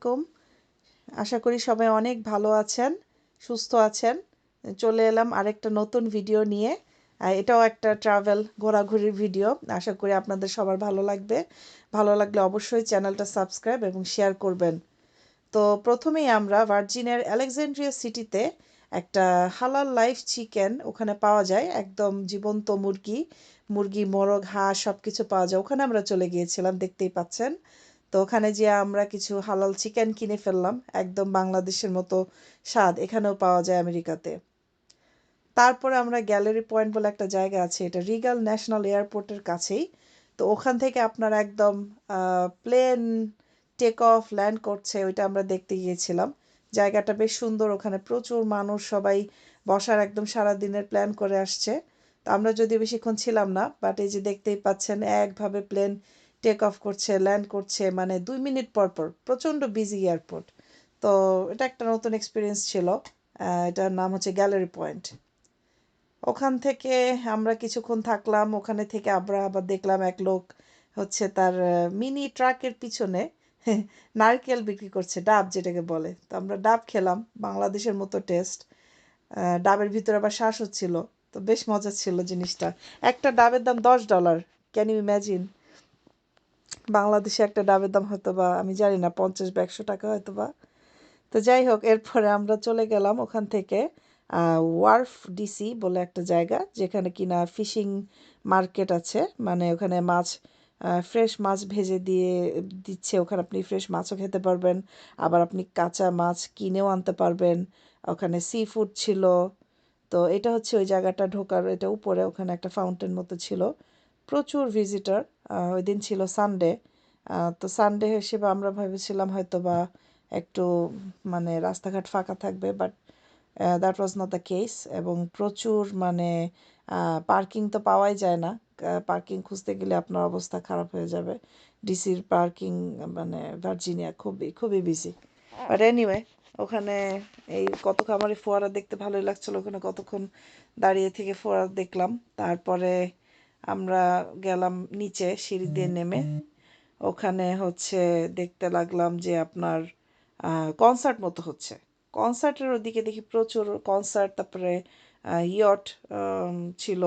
আলাইকুম। আশা করি সবাই অনেক ভালো আছেন, সুস্থ আছেন। চলে এলাম আরেকটা নতুন ভিডিও নিয়ে। এটাও একটা ট্রাভেল ঘোরাঘুরির ভিডিও আশা করি আপনাদের সবার ভালো লাগবে। ভালো লাগলে অবশ্যই চ্যানেলটা সাবস্ক্রাইব এবং শেয়ার করবেন। তো প্রথমেই আমরা ভার্জিনের আলেকজান্ড্রিয়া সিটিতে একটা হালাল লাইফ চিকেন ওখানে পাওয়া যায়। একদম জীবন্ত মুরগি মুরগি, মোরগ, হাঁস সব কিছু পাওয়া যায়। ওখানে আমরা চলে গিয়েছিলাম, দেখতেই পাচ্ছেন। তো ওখানে যেয়ে আমরা কিছু হালাল চিকেন কিনে ফেললাম, একদম বাংলাদেশের মতো স্বাদ, এখানেও পাওয়া যায় আমেরিকাতে। তারপরে আমরা গ্যালারি পয়েন্ট বলে একটা জায়গা আছে, এটা রিগাল ন্যাশনাল এয়ারপোর্টের কাছেই। তো ওখান থেকে আপনার একদম প্লেন টেক অফ ল্যান্ড করছে, ওইটা আমরা দেখতে গিয়েছিলাম। জায়গাটা বেশ সুন্দর, ওখানে প্রচুর মানুষ, সবাই বসার একদম সারা দিনের প্ল্যান করে আসছে। তো আমরা যদি বেশিক্ষণ ছিলাম না বাট এই যে দেখতেই পাচ্ছেন, একভাবে প্লেন টেক অফ করছে ল্যান্ড করছে মানে দুই মিনিট পর পর, প্রচণ্ড বিজি এয়ারপোর্ট তো এটা একটা নতুন এক্সপিরিয়েন্স ছিল এটার নাম হচ্ছে গ্যালারি পয়েন্ট ওখান থেকে আমরা কিছুক্ষণ থাকলাম, ওখানে থেকে আমরা আবার দেখলাম এক লোক হচ্ছে তার মিনি ট্রাকের পিছনে নারকেল বিক্রি করছে, ডাব যেটাকে বলে। তো আমরা ডাব খেলাম, বাংলাদেশের মতো টেস্ট ডাবের ভিতরে আবার শ্বাস হচ্ছিল তো বেশ মজা ছিল জিনিসটা। একটা ডাবের দাম দশ ডলার ক্যান ইউ ইম্যাজিন বাংলাদেশে একটা ডাবের দাম হয়তো বা আমি জানি না, পঞ্চাশ বা একশো টাকা হয়তো বা তো যাই হোক, এরপরে আমরা চলে গেলাম ওখান থেকে ওয়ার্ফ ডিসি বলে একটা জায়গা, যেখানে কিনা ফিশিং মার্কেট আছে। মানে ওখানে মাছ ফ্রেশ মাছ ভেজে দিয়ে, দিচ্ছে, ওখানে আপনি ফ্রেশ মাছও খেতে পারবেন। আবার আপনি কাঁচা মাছ কিনেও আনতে পারবেন। ওখানে সি ফুড ছিল। তো এটা হচ্ছে ওই জায়গাটা ঢোকার, এটা উপরে ওখানে একটা ফাউন্টেন মতো ছিল। প্রচুর ভিজিটর। ওই দিন ছিল সানডে তো সানডে হিসেবে আমরা ভেবেছিলাম হয়তো বা একটু মানে রাস্তাঘাট ফাঁকা থাকবে but that was not the case এবং প্রচুর মানে পার্কিং তো পাওয়াই যায় না। পার্কিং খুঁজতে গেলে আপনার অবস্থা খারাপ হয়ে যাবে। ডিসির পার্কিং মানে ভার্জিনিয়া খুবই খুবই বিজি বাট এনিওয়ে ওখানে এই কতক্ষণ, আমার এই ফোয়ারা দেখতে ভালোই লাগছিল। ওখানে কতক্ষণ দাঁড়িয়ে থেকে ফোয়ারা দেখলাম। তারপরে আমরা গেলাম নিচে সিঁড়ি দিয়ে নেমে। ওখানে হচ্ছে দেখতে লাগলাম যে আপনার কনসার্ট মতো হচ্ছে। কনসার্টের ওদিকে দেখি প্রচুর কনসার্ট তারপরে ইয়ট ছিল।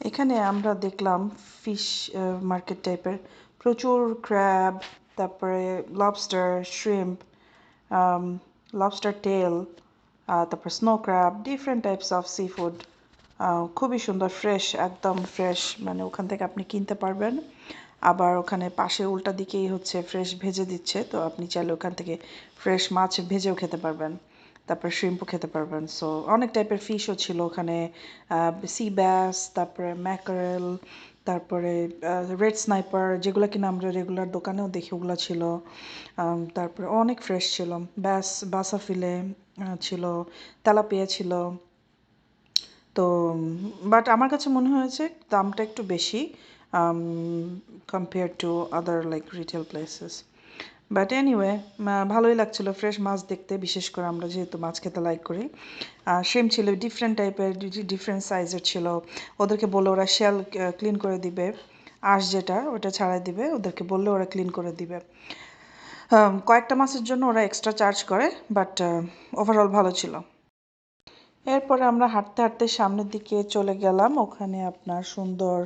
এখানে আমরা দেখলাম ফিশ মার্কেট টাইপের প্রচুর ক্র্যাব তারপরে লবস্টার শ্রিম্প লবস্টার টেল তারপর snow crab different types of sea food খুবই সুন্দর ফ্রেশ একদম ফ্রেশ মানে ওখান থেকে আপনি কিনতে পারবেন। আবার ওখানে পাশে উল্টা দিকেই হচ্ছে ফ্রেশ ভেজে দিচ্ছে, তো আপনি চাইলে ওখান থেকে ফ্রেশ মাছ ভেজেও খেতে পারবেন। তারপর শ্রিম্পও খেতে পারবেন। সো অনেক টাইপের ফিশও ছিল ওখানে সি ব্যাস তারপরে ম্যাকারেল তারপরে রেড স্নাইপার যেগুলো কিনা আমরা রেগুলার দোকানেও দেখি ওগুলো ছিল। তারপরে অনেক ফ্রেশ ছিল। ব্যাস বাসাফিলে ছিল, তেলাপিয়া ছিল। তো বাট আমার কাছে মনে হয়েছে দামটা একটু বেশি compare to other like retail places but anyway ভালোই লাগছিল ফ্রেশ মাছ দেখতে, বিশেষ করে আমরা যেহেতু মাছ খেতে লাইক করি। আর সেম ছিল ডিফারেন্ট টাইপের ডিফারেন্ট সাইজের ছিল। ওদেরকে বলে ওরা শেল ক্লিন করে দিবে। আঁশ যেটা, ওটা ছাড়াই দিবে। ওদেরকে বললে ওরা ক্লিন করে দিবে। কয়েকটা মাসের জন্য ওরা এক্সট্রা চার্জ করে বাট ওভারঅল ভালো ছিল। এরপরে আমরা হাঁটতে হাঁটতে সামনের দিকে চলে গেলাম। ওখানে আপনার সুন্দর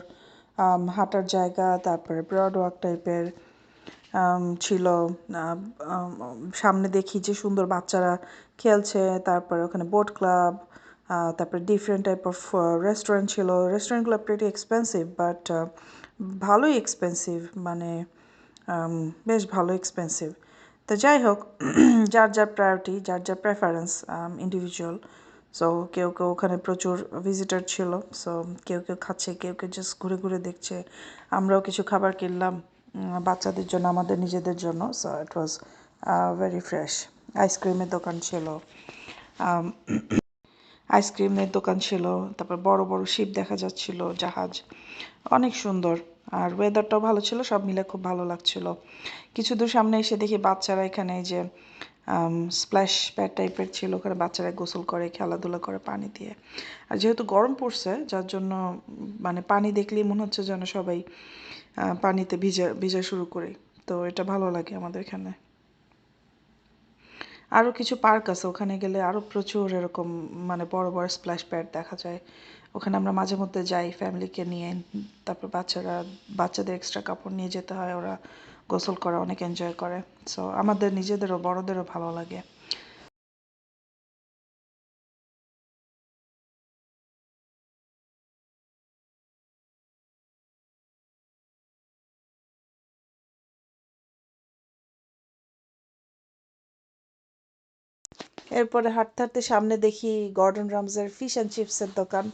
হাঁটার জায়গা, তারপরে ব্রড ওয়াক টাইপের ছিল সামনে দেখি যে সুন্দর বাচ্চারা খেলছে, তারপরে ওখানে বোট ক্লাব তারপরে ডিফারেন্ট টাইপ অফ রেস্টুরেন্ট ছিল। রেস্টুরেন্টগুলো প্রিটি এক্সপেন্সিভ বাট ভালোই এক্সপেন্সিভ মানে বেশ ভালো এক্সপেন্সিভ তো যাই হোক, যার যার প্রায়োরিটি যার যার প্রেফারেন্স ইন্ডিভিজুয়াল সো কেউ কেউ ওখানে প্রচুর ভিজিটার ছিল সো কেউ কেউ খাচ্ছে, কেউ কেউ জাস্ট ঘুরে ঘুরে দেখছে। আমরাও কিছু খাবার কিনলাম। বাচ্চাদের জন্য, আমাদের নিজেদের জন্য। So it was very fresh আইসক্রিমের দোকান ছিল। আইসক্রিমের দোকান ছিল। তারপর বড় বড় শিপ দেখা যাচ্ছিল, জাহাজ। অনেক সুন্দর। আর ওয়েদারটাও ভালো ছিল, সব মিলে খুব ভালো লাগছিল। কিছু দূর সামনে এসে দেখি বাচ্চারা এখানে এই যে স্প্ল্যাশ প্যাড টাইপের ছিল। ওখানে বাচ্চারা গোসল করে, খেলাধুলা করে পানি দিয়ে। আর যেহেতু গরম পড়ছে, যার জন্য মানে পানি দেখলেই মনে হচ্ছে যেন সবাই পানিতে ভিজা ভিজা শুরু করি। তো এটা ভালো লাগে আমাদের এখানে। আরও কিছু পার্ক আছে, ওখানে গেলে আরও প্রচুর এরকম মানে বড় বড় স্প্ল্যাশ প্যাড দেখা যায়। ওখানে আমরা মাঝে মধ্যে যাই ফ্যামিলিকে নিয়ে, তারপর বাচ্চারা, বাচ্চাদের এক্সট্রা কাপড় নিয়ে যেতে হয়, ওরা গোসল করে, অনেক এনজয় করে। সো আমাদের নিজেদেরও, বড়দেরও ভালো লাগে। এরপরে হাঁটতে হাঁটতে সামনে দেখি গর্ডন রামসের ফিশ অ্যান্ড চিপসের দোকান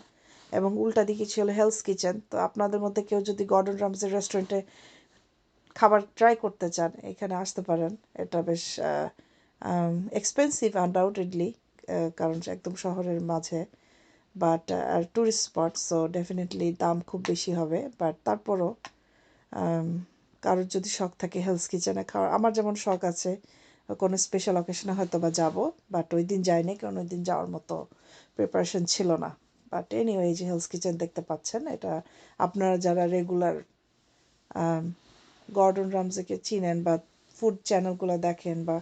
এবং উল্টা দিকে ছিল হেলস কিচেন তো আপনাদের মধ্যে কেউ যদি গর্ডন রামসের রেস্টুরেন্টে খাবার ট্রাই করতে চান, এখানে আসতে পারেন। এটা বেশ এক্সপেন্সিভ আনডাউটেডলি কারণ একদম শহরের মাঝে। বাট আর ট্যুরিস্ট স্পট সো ডেফিনেটলি দাম খুব বেশি হবে। বাট তারপরও কারোর যদি শখ থাকে হেলস কিচেনে খাওয়ার, আমার যেমন শখ আছে কোনো স্পেশাল অকেশনে হয়তো বা যাব বাট ওই দিন যাইনি, কারণ ওই দিন যাওয়ার মতো প্রিপারেশন ছিল না। বাট এনিওয়ে যে হেলস কিচেন দেখতে পাচ্ছেন, এটা আপনারা যারা রেগুলার গর্ডন রামজেকে চিনেন বা ফুড চ্যানেলগুলো দেখেন বা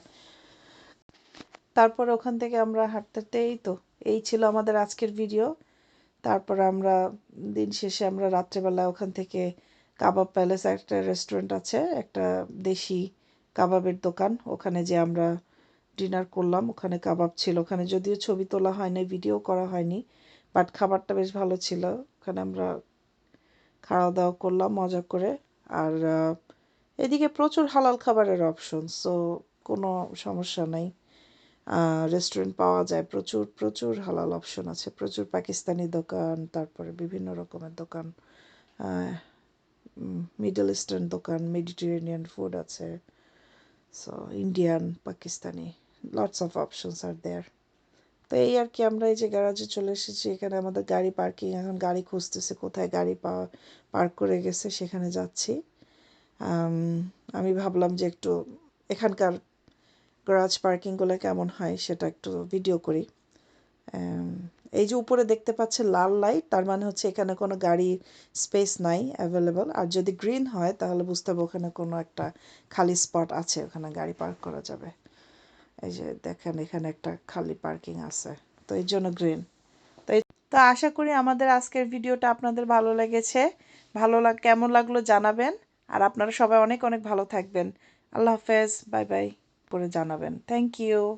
তারপরে ওখান থেকে আমরা হাঁটতে, এই তো, এই ছিল আমাদের আজকের ভিডিও তারপর আমরা দিন শেষে আমরা রাত্রেবেলা ওখান থেকে কাবাব প্যালেস একটা রেস্টুরেন্ট আছে, একটা দেশি কাবাবের দোকান। ওখানে যে আমরা ডিনার করলাম, ওখানে কাবাব ছিল। ওখানে যদিও ছবি তোলা হয়নি, ভিডিও করা হয়নি, বাট খাবারটা বেশ ভালো ছিল। ওখানে আমরা খাওয়া দাওয়া করলাম, মজা করে। আর এদিকে প্রচুর হালাল খাবারের অপশন সো কোনো সমস্যা নাই। রেস্টুরেন্ট পাওয়া যায়, প্রচুর প্রচুর হালাল অপশন আছে। প্রচুর পাকিস্তানি দোকান, তারপরে বিভিন্ন রকমের দোকান। মিডল ইস্টার্ন দোকান মেডিটেরেনিয়ান ফুড আছে। So Indian Pakistani lots of options R there তো এই আর কি, আমরা এই যে গ্যারাজে চলে এসেছি, এখানে আমাদের গাড়ি পার্কিং এখন গাড়ি খুঁজতেছে কোথায় গাড়ি পাওয়া পার্ক করে গেছে, সেখানে যাচ্ছি। আমি ভাবলাম যে একটু এখানকার গ্যারাজ পার্কিংগুলো কেমন হয়, সেটা একটু ভিডিও করি। এই যে উপরে দেখতে পাচ্ছে লাল লাইট তার মানে হচ্ছে এখানে কোনো গাড়ি স্পেস নাই অ্যাভেলেবল আর যদি গ্রিন হয়, তাহলে বুঝতে হবে ওখানে কোনো একটা খালি স্পট আছে, ওখানে গাড়ি পার্ক করা যাবে। এই যে দেখেন, এখানে একটা খালি পার্কিং আছে। তো এই জন্য গ্রিন তো তো আশা করি আমাদের আজকের ভিডিওটা আপনাদের ভালো লেগেছে। ভালো লাগ কেমন লাগল জানাবেন। আর আপনারা সবাই অনেক অনেক ভালো থাকবেন। আল্লাহ হাফেজ, বাই বাই করে জানাবেন। Thank you